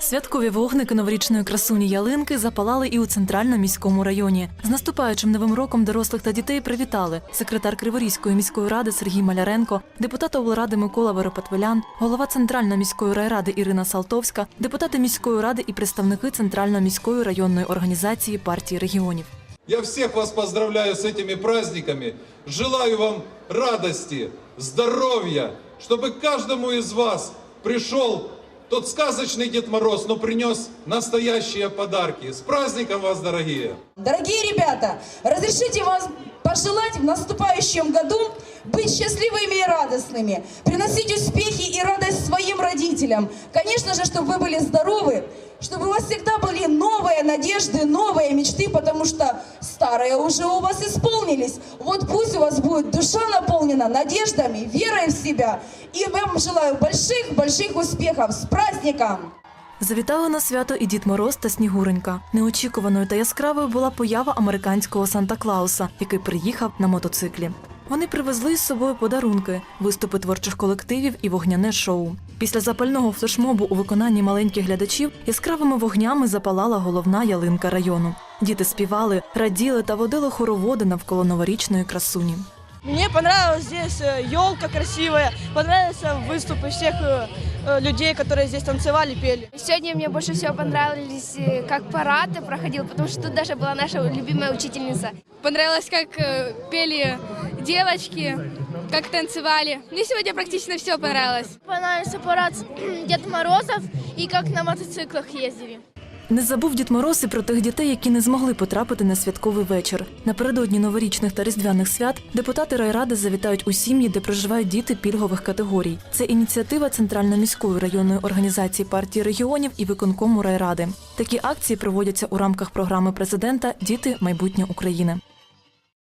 Святкові вогники новорічної красуні ялинки запалали і у центральному міському районі. З наступаючим новим роком дорослих та дітей привітали секретар Криворізької міської ради Сергій Маляренко, депутат облради Микола Веропатвелян, голова центральної міської райради Ірина Салтовська, депутати міської ради і представники центральної міської районної організації партії регіонів. Я всех вас поздравляю с этими праздниками. Желаю вам радости, здоровья, чтобы каждому из вас пришел тот сказочный Дед Мороз, но принес настоящие подарки. С праздником вас, дорогие! Дорогие ребята, разрешите вам пожелать в наступающем году быть счастливыми и радостными, приносить успехи и радость своим родителям. Конечно же, чтобы вы были здоровы, чтобы у вас всегда были новые надежды, новые мечты, потому что старые уже у вас исполнились. Вот пусть у вас будет душа наполнена надеждами, верой в себя. И вам желаю больших-больших успехов. С праздником! Завітали на свято і Дід Мороз та Снігуренька. Неочікуваною та яскравою була поява американського Санта Клауса, який приїхав на мотоциклі. Вони привезли з собою подарунки, виступи творчих колективів і вогняне шоу. Після запального флешмобу у виконанні маленьких глядачів яскравими вогнями запалала головна ялинка району. Діти співали, раділи та водили хороводи навколо новорічної красуні. Мне понравилась здесь елка красивая, понравился выступы всех э, э, людей, которые здесь танцевали, пели. Сегодня мне больше всего понравились, э, как парад проходил, потому что тут даже была наша любимая учительница. Понравилось, как э, пели девочки, как танцевали. Мне сегодня практически все понравилось. Понравился парад Дед Морозов и как на мотоциклах ездили. Не забув Дід Мороз і про тих дітей, які не змогли потрапити на святковий вечір. Напередодні новорічних та різдвяних свят депутати райради завітають у сім'ї, де проживають діти пільгових категорій. Це ініціатива Центральної міської районної організації партії регіонів і виконкому райради. Такі акції проводяться у рамках програми президента Діти майбутнє України.